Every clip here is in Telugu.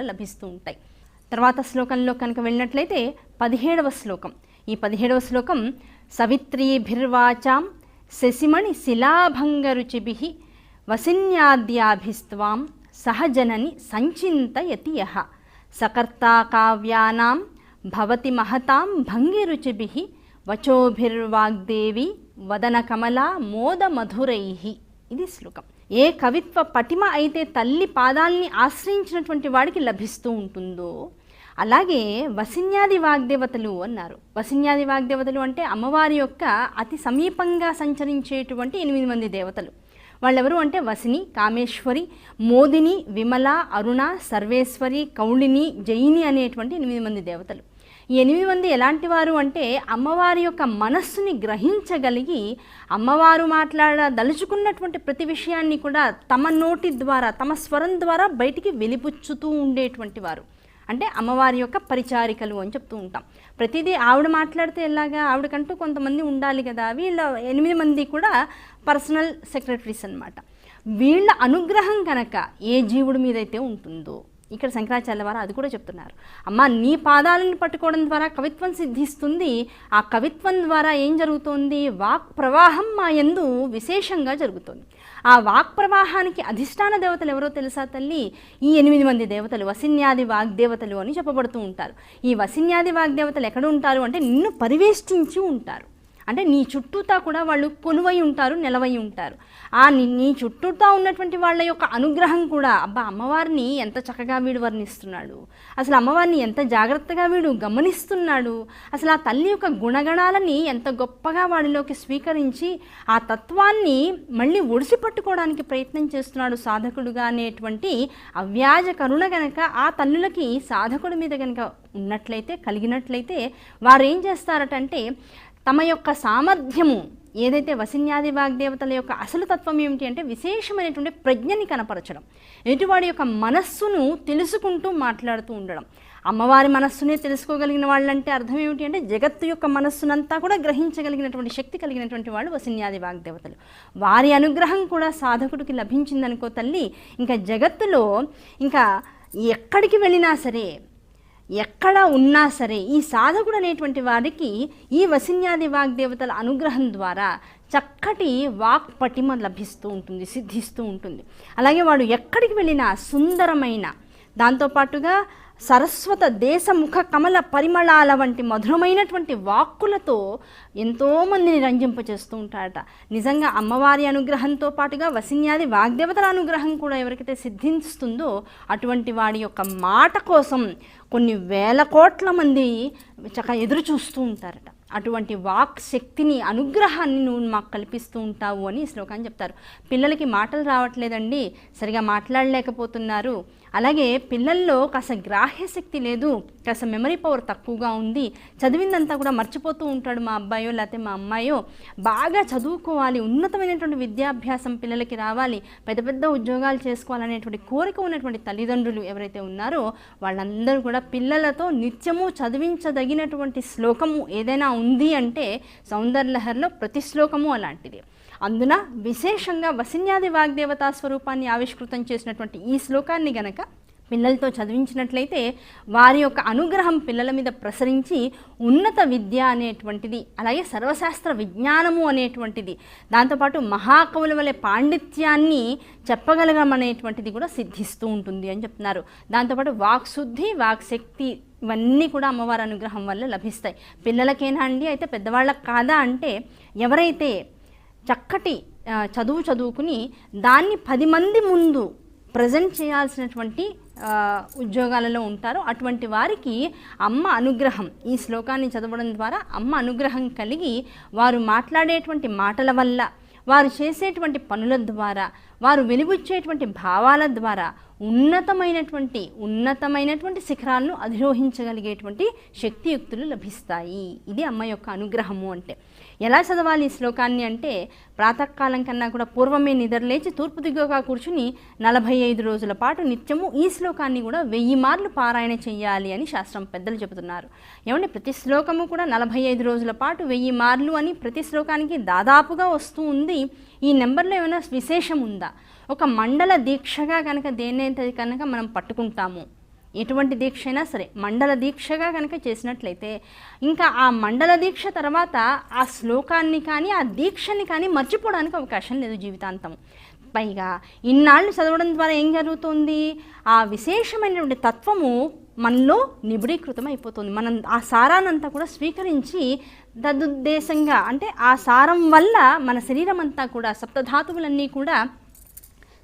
లభిస్తూ ఉంటాయి. తర్వాత శ్లోకంలో కనుక వెళ్ళినట్లయితే పదిహేడవ శ్లోకం. ఈ పదిహేడవ శ్లోకం సవిత్రీభిర్వాచాం శశిమణి శిలాభంగరుచిభి వసిన్యాద్యాభిస్వాం సహజనని సంచింతయతి యహ సకర్తా కావ్యానాం భవతి మహతాం భంగిరుచిభి వచోభిర్వాగ్దేవి వదనకమలా మోదమధురై. ఇది శ్లోకం. ఏ కవిత్వ పటిమ అయితే తల్లి పాదాల్ని ఆశ్రయించినటువంటి వాడికి లభిస్తూ ఉంటుందో అలాగే వసిన్యాది వాగ్దేవతలు అన్నారు. వసిన్యాది వాగ్దేవతలు అంటే అమ్మవారి యొక్క అతి సమీపంగా సంచరించేటువంటి ఎనిమిది మంది దేవతలు. వాళ్ళెవరు అంటే వసిని కామేశ్వరి మోదిని విమల అరుణ సర్వేశ్వరి కౌళిని జయిని అనేటువంటి ఎనిమిది మంది దేవతలు. ఎనిమిది మంది ఎలాంటి వారు అంటే అమ్మవారి యొక్క మనస్సుని గ్రహించగలిగి అమ్మవారు మాట్లాడదలుచుకున్నటువంటి ప్రతి విషయాన్ని కూడా తమ నోటి ద్వారా తమ స్వరం ద్వారా బయటికి వెలిపుచ్చుతూ ఉండేటువంటి వారు. అంటే అమ్మవారి యొక్క పరిచారికలు అని చెప్తూ ఉంటాం. ప్రతిదీ ఆవిడ మాట్లాడితే ఎలాగా? ఆవిడకంటూ కొంతమంది ఉండాలి కదా? వీళ్ళ ఎనిమిది మంది కూడా పర్సనల్ సెక్రటరీస్ అనమాట వీళ్ళ అనుగ్రహం కనుక ఏ జీవుడి మీదైతే ఉంటుందో ఇక్కడ శంకరాచార్య వారు అది కూడా చెప్తున్నారు. అమ్మ నీ పాదాలను పట్టుకోవడం ద్వారా కవిత్వం సిద్ధిస్తుంది. ఆ కవిత్వం ద్వారా ఏం జరుగుతోంది? వాక్ ప్రవాహం మా యందు విశేషంగా జరుగుతుంది. ఆ వాక్ ప్రవాహానికి అధిష్టాన దేవతలు ఎవరో తెలుసా తల్లి? ఈ ఎనిమిది మంది దేవతలు వసిన్యాది వాగ్దేవతలు అని చెప్పబడుతూ ఉంటారు. ఈ వసిన్యాది వాగ్దేవతలు ఎక్కడ ఉంటారు అంటే నిన్ను పరివేష్టించి ఉంటారు. అంటే నీ చుట్టూతా కూడా వాళ్ళు కొలువై ఉంటారు నిలవై ఉంటారు. ఆ నీ నీ చుట్టూతా ఉన్నటువంటి వాళ్ళ యొక్క అనుగ్రహం కూడా అబ్బా అమ్మవారిని ఎంత చక్కగా వీడు వర్ణిస్తున్నాడు. అసలు అమ్మవారిని ఎంత జాగ్రత్తగా వీడు గమనిస్తున్నాడు. అసలు ఆ తల్లి యొక్క గుణగణాలని ఎంత గొప్పగా వాడిలోకి స్వీకరించి ఆ తత్వాన్ని మళ్ళీ ఒడిసి పట్టుకోవడానికి ప్రయత్నం చేస్తున్నాడు సాధకుడుగా అనేటువంటి అవ్యాజ కరుణ గనక ఆ తల్లులకి సాధకుడి మీద కనుక ఉన్నట్లయితే కలిగినట్లయితే వారు ఏం చేస్తారటంటే తమ యొక్క సామర్థ్యము ఏదైతే వసిన్యాది వాగ్దేవతల యొక్క అసలు తత్వం ఏమిటి అంటే విశేషమైనటువంటి ప్రజ్ఞని కనపరచడం. ఎటువాడి యొక్క మనస్సును తెలుసుకుంటూ మాట్లాడుతూ ఉండడం. అమ్మవారి మనస్సునే తెలుసుకోగలిగిన వాళ్ళంటే అర్థం ఏమిటి అంటే జగత్తు యొక్క మనస్సునంతా కూడా గ్రహించగలిగినటువంటి శక్తి కలిగినటువంటి వాళ్ళు వసిన్యాది వాగ్దేవతలు. వారి అనుగ్రహం కూడా సాధకుడికి లభించిందనుకో తల్లి ఇంకా జగత్తులో ఇంకా ఎక్కడికి వెళ్ళినా సరే ఎక్కడ ఉన్నా సరే ఈ సాధకుడు అనేటువంటి వారికి ఈ వసిన్యాది వాగ్దేవతల అనుగ్రహం ద్వారా చక్కటి వాక్ పటిమ లభిస్తూ ఉంటుంది సిద్ధిస్తూ ఉంటుంది. అలాగే వాడు ఎక్కడికి వెళ్ళినా సుందరమైన దాంతోపాటుగా సరస్వత దేశముఖ కమల పరిమళాల వంటి మధురమైనటువంటి వాక్కులతో ఎంతోమందిని రంజింపచేస్తూ ఉంటాడట నిజంగా అమ్మవారి అనుగ్రహంతో పాటుగా వసిన్యాది వాగ్దేవతల అనుగ్రహం కూడా ఎవరికైతే సిద్ధిస్తుందో అటువంటి వాడి యొక్క మాట కోసం కొన్ని వేల కోట్ల మంది చక్క ఎదురు చూస్తూ ఉంటారట. అటువంటి వాక్ శక్తిని అనుగ్రహాన్ని నువ్వు మాకు కల్పిస్తూ ఉంటావు అని శ్లోకాన్ని చెప్తారు. పిల్లలకి మాటలు రావట్లేదండి. సరిగా మాట్లాడలేకపోతున్నారు. అలాగే పిల్లల్లో కాస్త గ్రాహ్యశక్తి లేదు కాస్త మెమరీ పవర్ తక్కువగా ఉంది చదివిందంతా కూడా మర్చిపోతూ ఉంటాడు మా అబ్బాయో లేకపోతే మా అమ్మాయో. బాగా చదువుకోవాలి ఉన్నతమైనటువంటి విద్యాభ్యాసం పిల్లలకి రావాలి పెద్ద పెద్ద ఉద్యోగాలు చేసుకోవాలనేటువంటి కోరిక ఉన్నటువంటి తల్లిదండ్రులు ఎవరైతే ఉన్నారో వాళ్ళందరూ కూడా పిల్లలతో నిత్యము చదివించదగినటువంటి శ్లోకము ఏదైనా ఉంది అంటే సౌందర్యలహరిలో ప్రతి శ్లోకము అలాంటిది. అందున విశేషంగా వసిన్యాది వాగ్దేవతా స్వరూపాన్ని ఆవిష్కృతం చేసినటువంటి ఈ శ్లోకాన్ని గనక పిల్లలతో చదివించినట్లయితే వారి యొక్క అనుగ్రహం పిల్లల మీద ప్రసరించి ఉన్నత విద్య అనేటువంటిది అలాగే సర్వశాస్త్ర విజ్ఞానము అనేటువంటిది దాంతోపాటు మహాకవుల వలె పాండిత్యాన్ని చెప్పగలగమనేటువంటిది కూడా సిద్ధిస్తూ ఉంటుంది అని చెప్తున్నారు. దాంతోపాటు వాక్శుద్ధి వాక్శక్తి ఇవన్నీ కూడా అమ్మవారి అనుగ్రహం వల్ల లభిస్తాయి. పిల్లలకేనా అండి? అయితే పెద్దవాళ్ళకి కాదా అంటే ఎవరైతే చక్కటి చదువు చదువుకుని దాన్ని పది మంది ముందు ప్రజెంట్ చేయాల్సినటువంటి ఉద్యోగాలలో ఉంటారు. అటువంటి వారికి అమ్మ అనుగ్రహం. ఈ శ్లోకాన్ని చదవడం ద్వారా అమ్మ అనుగ్రహం కలిగి వారు మాట్లాడేటువంటి మాటల వల్ల వారు చేసేటువంటి పనుల ద్వారా వారు వెలిబుచ్చేటువంటి భావాల ద్వారా ఉన్నతమైనటువంటి ఉన్నతమైనటువంటి శిఖరాలను అధిరోహించగలిగేటువంటి శక్తియుక్తులు లభిస్తాయి. ఇది అమ్మ యొక్క అనుగ్రహము అంటే. ఎలా చదవాలి ఈ శ్లోకాన్ని అంటే ప్రాతకాలం కన్నా కూడా పూర్వమే నిద్రలేచి తూర్పు దిగువగా కూర్చుని నలభై ఐదు రోజుల పాటు నిత్యము ఈ శ్లోకాన్ని కూడా వెయ్యి మార్లు పారాయణ చేయాలి అని శాస్త్రం పెద్దలు చెబుతున్నారు. ఏమంటే ప్రతి శ్లోకము కూడా నలభై ఐదు రోజుల పాటు వెయ్యి మార్లు అని ప్రతి శ్లోకానికి దాదాపుగా వస్తూ ఉంది. ఈ నెంబర్లో ఏమైనా విశేషం ఉందా? ఒక మండల దీక్షగా కనుక దేన్నైతే కనుక మనం పట్టుకుంటాము ఎటువంటి దీక్ష అయినా సరే మండల దీక్షగా కనుక చేసినట్లయితే ఇంకా ఆ మండల దీక్ష తర్వాత ఆ శ్లోకాన్ని కానీ ఆ దీక్షని కానీ మర్చిపోవడానికి అవకాశం లేదు జీవితాంతం. పైగా ఇన్నాళ్ళు చదవడం ద్వారా ఏం జరుగుతుంది? ఆ విశేషమైనటువంటి తత్వము మనలో నిబిడీకృతం అయిపోతుంది మనం ఆ సారానంతా కూడా స్వీకరించి తదుద్దేశంగా అంటే ఆ సారం వల్ల మన శరీరం అంతా కూడా సప్తధాతువులన్నీ కూడా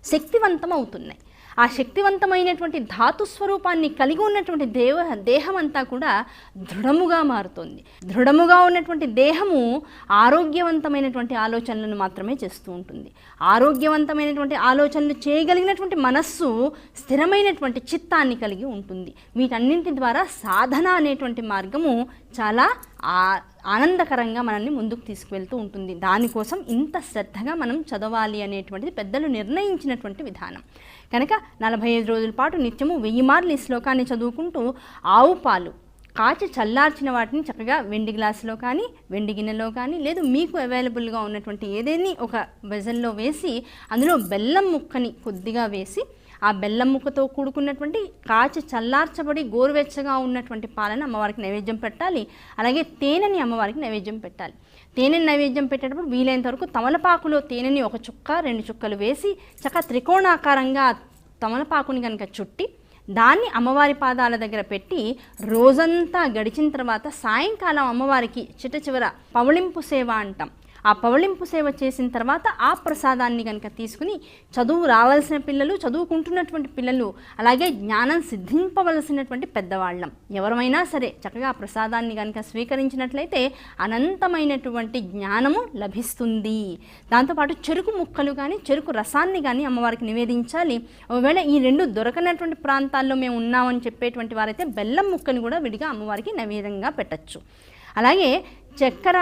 శక్తివంతం అవుతున్నాయి ఆ శక్తివంతమైనటువంటి ధాతు స్వరూపాన్ని కలిగి ఉన్నటువంటి దేవ దేహం అంతా కూడా దృఢముగా మారుతుంది. దృఢముగా ఉన్నటువంటి దేహము ఆరోగ్యవంతమైనటువంటి ఆలోచనలను మాత్రమే చేస్తూ ఉంటుంది. ఆరోగ్యవంతమైనటువంటి ఆలోచనలు చేయగలిగినటువంటి మనస్సు స్థిరమైనటువంటి చిత్తాన్ని కలిగి ఉంటుంది. వీటన్నింటి ద్వారా సాధన అనేటువంటి మార్గము చాలా ఆ ఆనందకరంగా మనల్ని ముందుకు తీసుకువెళ్తూ ఉంటుంది. దానికోసం ఇంత శ్రద్ధగా మనం చదవాలి అనేటువంటిది పెద్దలు నిర్ణయించినటువంటి విధానం. కనుక నలభై ఐదు రోజుల పాటు నిత్యము వెయ్యి మార్లు ఈ శ్లోకాన్ని చదువుకుంటూ ఆవు పాలు కాచి చల్లార్చిన వాటిని చక్కగా వెండి గ్లాసులో కానీ వెండి గిన్నెలో కానీ లేదు మీకు అవైలబుల్గా ఉన్నటువంటి ఏదేని ఒక వెజల్లో వేసి అందులో బెల్లం ముక్కని కొద్దిగా వేసి ఆ బెల్లం ముక్కతో కూడుకున్నటువంటి కాచి చల్లార్చబడి గోరువెచ్చగా ఉన్నటువంటి పాలను అమ్మవారికి నైవేద్యం పెట్టాలి. అలాగే తేనెని అమ్మవారికి నైవేద్యం పెట్టాలి. తేనెని నైవేద్యం పెట్టేటప్పుడు వీలైనంత వరకు తమలపాకులో తేనెని ఒక చుక్క రెండు చుక్కలు వేసి చక్కగా త్రికోణాకారంగా తమలపాకుని కనుక చుట్టి దాన్ని అమ్మవారి పాదాల దగ్గర పెట్టి రోజంతా గడిచిన తర్వాత సాయంకాలం అమ్మవారికి చిట్ట చివర పవళింపు సేవ అంటాం. ఆ పవళింపు సేవ చేసిన తర్వాత ఆ ప్రసాదాన్ని కనుక తీసుకుని చదువు రావాల్సిన పిల్లలు చదువుకుంటున్నటువంటి పిల్లలు అలాగే జ్ఞానం సిద్ధింపవలసినటువంటి పెద్దవాళ్ళం. ఎవరమైనా సరే చక్కగా ఆ ప్రసాదాన్ని కనుక స్వీకరించినట్లయితే అనంతమైనటువంటి జ్ఞానము లభిస్తుంది. దాంతోపాటు చెరుకు ముక్కలు కానీ చెరుకు రసాన్ని కానీ అమ్మవారికి నివేదించాలి. ఒకవేళ ఈ రెండు దొరకనటువంటి ప్రాంతాల్లో మేము ఉన్నామని చెప్పేటువంటి వారైతే బెల్లం ముక్కని కూడా విడిగా అమ్మవారికి నైవేద్యంగా పెట్టచ్చు. అలాగే చక్కెర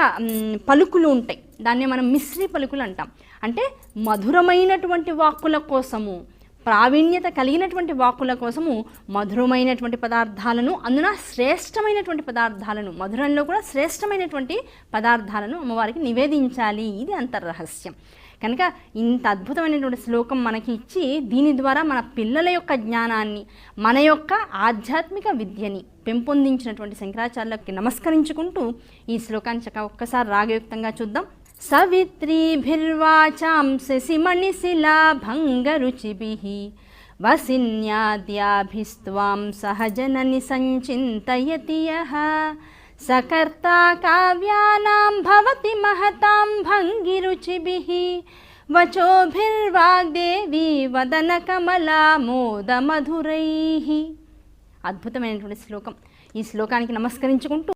పలుకులు ఉంటాయి. దాన్ని మనం మిశ్రీ పలుకులు అంటాం. అంటే మధురమైనటువంటి వాక్కుల కోసము ప్రావీణ్యత కలిగినటువంటి వాక్కుల కోసము మధురమైనటువంటి పదార్థాలను అందున శ్రేష్టమైనటువంటి పదార్థాలను మధురంలో కూడా శ్రేష్టమైనటువంటి పదార్థాలను అమ్మవారికి నివేదించాలి. ఇది అంతర్రహస్యం. కనుక ఇంత అద్భుతమైనటువంటి శ్లోకం మనకి ఇచ్చి దీని ద్వారా మన పిల్లల యొక్క జ్ఞానాన్ని మన యొక్క ఆధ్యాత్మిక విద్యని పెంపొందించినటువంటి శంకరాచార్యులకి నమస్కరించుకుంటూ ఈ శ్లోకాన్ని చక్క ఒక్కసారి రాగయుక్తంగా చూద్దాం. సవిత్రీభిర్వాచాం శశిమణిశిలా భంగరుచిభిः వసిన్యాద్యాభిస్త్వాం సహజనని సంచింతయతి सकर्ता काव्यानां भवति महतां भङ्गिरुचिभिः వచోభిర్వాగ్దేవి వదనకమలా మోదమధురైः అద్భుతమైనటువంటి శ్లోకం ఈ శ్లోకానికి నమస్కరించుకుంటూ